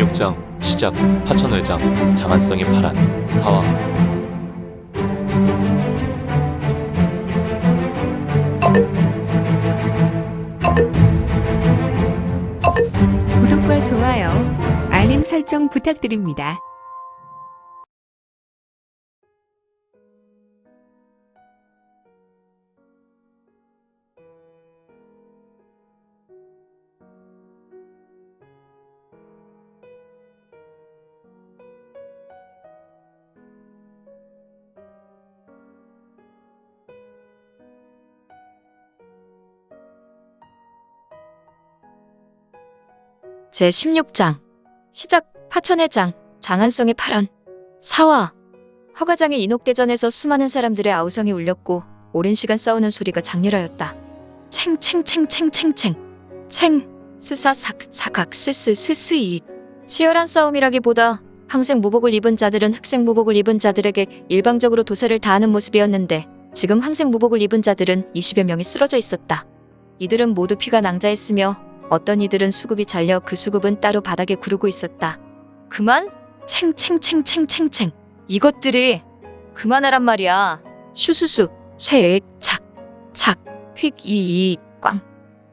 제16장 시작 파천회장 장안성이 파란 사화 구독과 좋아요, 알림 설정 부탁드립니다. 제16장 시작 파천회장 장안성의 파란 사화 허가장의 인옥대전에서 수많은 사람들의 아우성이 울렸고 오랜 시간 싸우는 소리가 장렬하였다. 챙챙챙챙챙챙 챙 스사 삭 사각 스스 스스이 치열한 싸움이라기보다 항생 무복을 입은 자들은 흑색 무복을 입은 자들에게 일방적으로 도사를 다하는 모습이었는데 지금 항생 무복을 입은 자들은 20여 명이 쓰러져 있었다. 이들은 모두 피가 낭자했으며 어떤 이들은 수급이 잘려 그 수급은 따로 바닥에 구르고 있었다. 그만? 챙챙챙챙챙챙. 이것들이 그만하란 말이야. 슈수수, 쇠액, 착, 착, 휙, 이이, 꽝,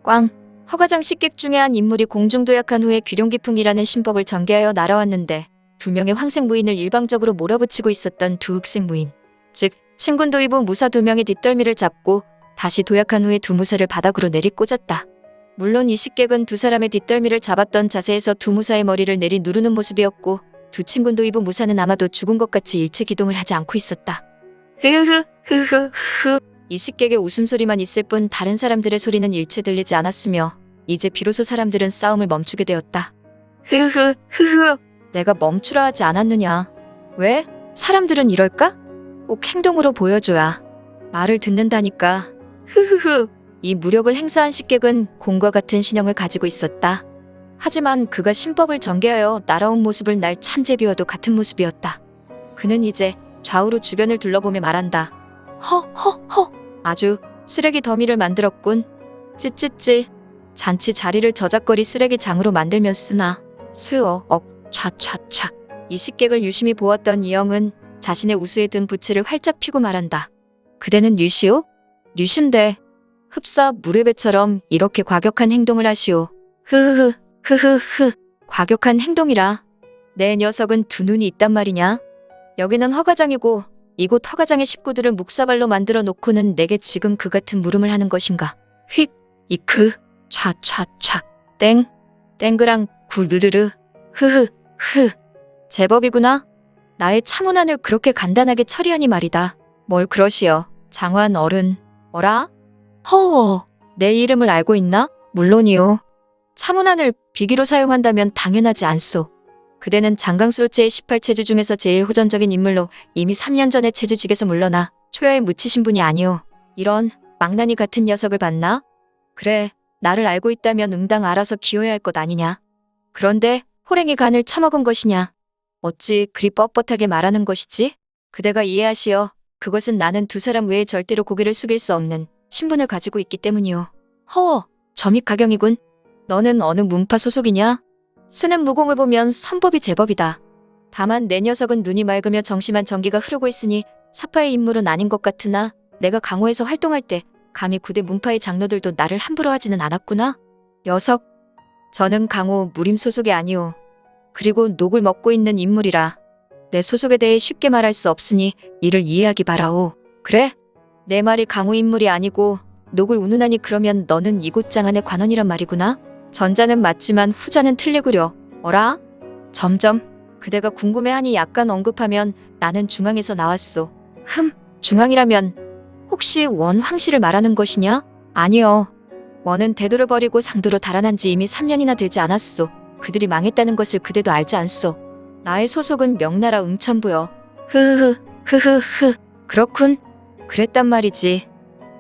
꽝. 허가장 식객 중에 한 인물이 공중도약한 후에 귀룡기풍이라는 신법을 전개하여 날아왔는데 두 명의 황색 무인을 일방적으로 몰아붙이고 있었던 두 흑색 무인. 즉, 친군도이부 무사 두 명의 뒷덜미를 잡고 다시 도약한 후에 두 무사를 바닥으로 내리꽂았다. 물론 이 식객은 두 사람의 뒷덜미를 잡았던 자세에서 두 무사의 머리를 내리 누르는 모습이었고 두 친군도 입은 무사는 아마도 죽은 것 같이 일체 기동을 하지 않고 있었다. 흐흐 흐흐 흐. 이 식객의 웃음소리만 있을 뿐 다른 사람들의 소리는 일체 들리지 않았으며 이제 비로소 사람들은 싸움을 멈추게 되었다. 흐흐 흐흐. 내가 멈추라 하지 않았느냐. 왜? 사람들은 이럴까? 꼭 행동으로 보여줘야 말을 듣는다니까. 흐흐흐. 이 무력을 행사한 식객은 곰과 같은 신형을 가지고 있었다. 하지만 그가 신법을 전개하여 날아온 모습을 날 찬제비와도 같은 모습이었다. 그는 이제 좌우로 주변을 둘러보며 말한다. 허 허 허 아주 쓰레기 더미를 만들었군. 찌찌찌 잔치 자리를 저작거리 쓰레기 장으로 만들면 쓰나. 스어 억 촤촤촤 이 식객을 유심히 보았던 이영은 자신의 우수에 든 부츠를 활짝 피고 말한다. 그대는 류시오? 류신데 흡사 무례배처럼 이렇게 과격한 행동을 하시오. 흐흐흐, 흐흐흐, 과격한 행동이라. 내 녀석은 두 눈이 있단 말이냐? 여기는 허가장이고 이곳 허가장의 식구들을 묵사발로 만들어 놓고는 내게 지금 그 같은 물음을 하는 것인가? 휙, 이크, 촤촤촤, 땡, 땡그랑 구르르르, 흐흐, 흐. 제법이구나. 나의 참호난을 그렇게 간단하게 처리하니 말이다. 뭘 그러시오, 장환 어른. 어라? 허어, 내 이름을 알고 있나? 물론이요. 참호난을 비기로 사용한다면 당연하지 않소. 그대는 장강수로체의 18체주 중에서 제일 호전적인 인물로 이미 3년 전에 체주직에서 물러나 초야에 묻히신 분이 아니오. 이런 망나니 같은 녀석을 봤나? 그래, 나를 알고 있다면 응당 알아서 기어야 할 것 아니냐. 그런데 호랭이 간을 처먹은 것이냐. 어찌 그리 뻣뻣하게 말하는 것이지? 그대가 이해하시어. 그것은 나는 두 사람 외에 절대로 고개를 숙일 수 없는 신분을 가지고 있기 때문이오. 허, 점입 가경이군. 너는 어느 문파 소속이냐? 쓰는 무공을 보면 선법이 제법이다. 다만 내 녀석은 눈이 맑으며 정심한 전기가 흐르고 있으니 사파의 인물은 아닌 것 같으나 내가 강호에서 활동할 때 감히 구대 문파의 장로들도 나를 함부로 하지는 않았구나. 녀석, 저는 강호 무림 소속이 아니오. 그리고 녹을 먹고 있는 인물이라 내 소속에 대해 쉽게 말할 수 없으니 이를 이해하기 바라오. 그래? 내 말이 강호 인물이 아니고 녹을 운운하니 그러면 너는 이곳 장안의 관원이란 말이구나? 전자는 맞지만 후자는 틀리구려. 어라? 점점 그대가 궁금해하니 약간 언급하면 나는 중앙에서 나왔소. 흠, 중앙이라면 혹시 원 황씨를 말하는 것이냐? 아니요. 원은 대도를 버리고 상도로 달아난 지 이미 3년이나 되지 않았소. 그들이 망했다는 것을 그대도 알지 않소. 나의 소속은 명나라 응천부여. 흐흐흐, 흐흐흐. 그렇군. 그랬단 말이지.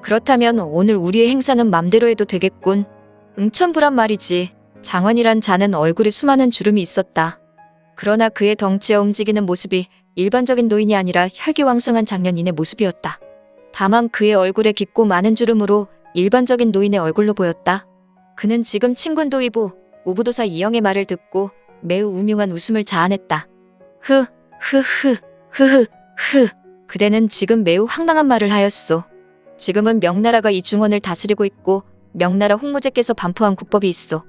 그렇다면 오늘 우리의 행사는 맘대로 해도 되겠군. 응천부란 말이지. 장원이란 자는 얼굴에 수많은 주름이 있었다. 그러나 그의 덩치에 움직이는 모습이 일반적인 노인이 아니라 혈기왕성한 장년인의 모습이었다. 다만 그의 얼굴에 깊고 많은 주름으로 일반적인 노인의 얼굴로 보였다. 그는 지금 친군도이부 우부도사 이영의 말을 듣고 매우 우명한 웃음을 자아냈다. 흐, 흐, 흐, 흐, 흐, 흐. 그대는 지금 매우 황당한 말을 하였소. 지금은 명나라가 이 중원을 다스리고 있고 명나라 홍무제께서 반포한 국법이 있어.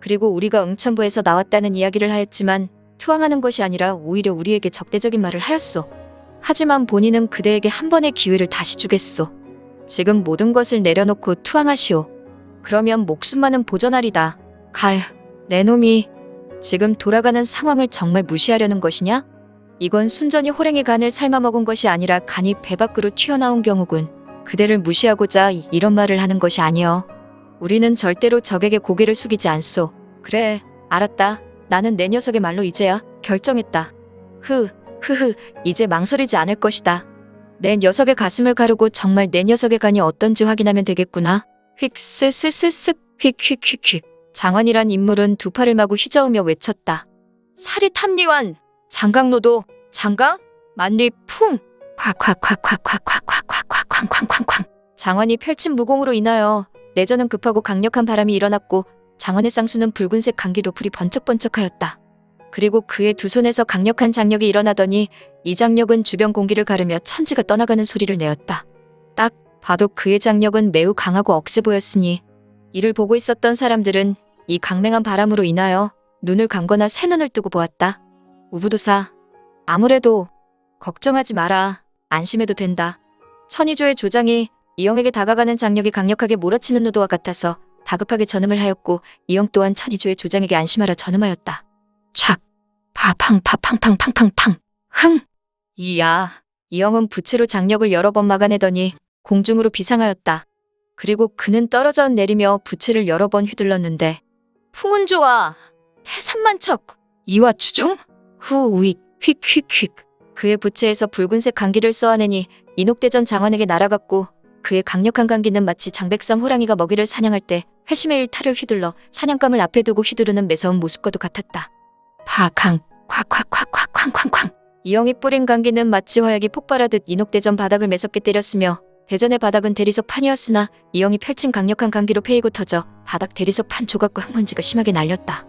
그리고 우리가 응천부에서 나왔다는 이야기를 하였지만 투항하는 것이 아니라 오히려 우리에게 적대적인 말을 하였소. 하지만 본인은 그대에게 한 번의 기회를 다시 주겠소. 지금 모든 것을 내려놓고 투항하시오. 그러면 목숨만은 보전하리다. 갈, 내 놈이 지금 돌아가는 상황을 정말 무시하려는 것이냐? 이건 순전히 호랭이 간을 삶아먹은 것이 아니라 간이 배 밖으로 튀어나온 경우군. 그대를 무시하고자 이- 이런 말을 하는 것이 아니여. 우리는 절대로 적에게 고개를 숙이지 않소. 그래, 알았다. 나는 내 녀석의 말로 이제야 결정했다. 흐, 흐흐, 이제 망설이지 않을 것이다. 내 녀석의 가슴을 가르고 정말 내 녀석의 간이 어떤지 확인하면 되겠구나. 휙, 스스스스, 휙, 휙, 휙, 휙. 장원이란 인물은 두 팔을 마구 휘저으며 외쳤다. 사리 탐리완, 장강노도, 장강, 만리 풍, 콱콱콱콱콱콱콱콱콱콱콱쾅. 장원이 펼친 무공으로 인하여 내전은 급하고 강력한 바람이 일어났고 장원의 쌍수는 붉은색 강기로 불이 번쩍번쩍하였다. 그리고 그의 두 손에서 강력한 장력이 일어나더니 이 장력은 주변 공기를 가르며 천지가 떠나가는 소리를 내었다. 딱 봐도 그의 장력은 매우 강하고 억세 보였으니 이를 보고 있었던 사람들은 이 강맹한 바람으로 인하여 눈을 감거나 새 눈을 뜨고 보았다. 우부도사, 아무래도 걱정하지 마라. 안심해도 된다. 천이조의 조장이 이영에게 다가가는 장력이 강력하게 몰아치는 노도와 같아서 다급하게 전음을 하였고 이영 또한 천이조의 조장에게 안심하라 전음하였다. 촥, 파팡 파팡팡 팡팡팡, 흥. 이야, 이영은 부채로 장력을 여러 번 막아내더니 공중으로 비상하였다. 그리고 그는 떨어져 내리며 부채를 여러 번 휘둘렀는데 풍운 좋아, 태산만척, 이와 추중, 후 우익, 휙휙휙. 그의 부채에서 붉은색 강기를 쏘아내니 인옥대전 장원에게 날아갔고 그의 강력한 강기는 마치 장백삼 호랑이가 먹이를 사냥할 때 회심의 일 탈을 휘둘러 사냥감을 앞에 두고 휘두르는 매서운 모습과도 같았다. 파강, 콱콱콱콱쾅쾅쾅. 이영이 뿌린 강기는 마치 화약이 폭발하듯 인옥대전 바닥을 매섭게 때렸으며 대전의 바닥은 대리석 판이었으나 이영이 펼친 강력한 강기로 패이고 터져 바닥 대리석 판 조각과 흙먼지가 심하게 날렸다.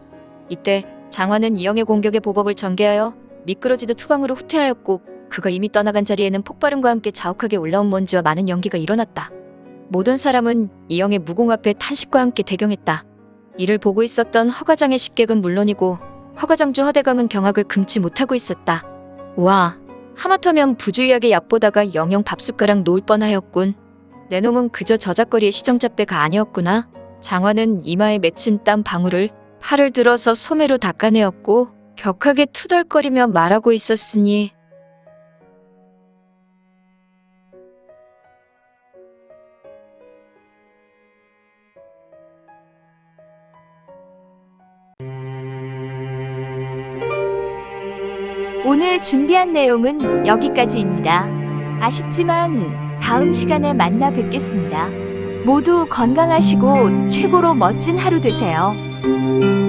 이때 장화는 이영의 공격에 보법을 전개하여 미끄러지듯 투강으로 후퇴하였고 그가 이미 떠나간 자리에는 폭발음과 함께 자욱하게 올라온 먼지와 많은 연기가 일어났다. 모든 사람은 이영의 무공 앞에 탄식과 함께 대경했다. 이를 보고 있었던 허과장의 식객은 물론이고 허과장주 허대강은 경악을 금치 못하고 있었다. 우와, 하마터면 부주의하게 얕보다가 영영 밥숟가락 놓을 뻔하였군. 내 놈은 그저 저작거리의 시정잡배가 아니었구나. 장화는 이마에 맺힌 땀 방울을 팔을 들어서 소매로 닦아내었고 격하게 투덜거리며 말하고 있었으니 오늘 준비한 내용은 여기까지입니다. 아쉽지만 다음 시간에 만나 뵙겠습니다. 모두 건강하시고 최고로 멋진 하루 되세요. Música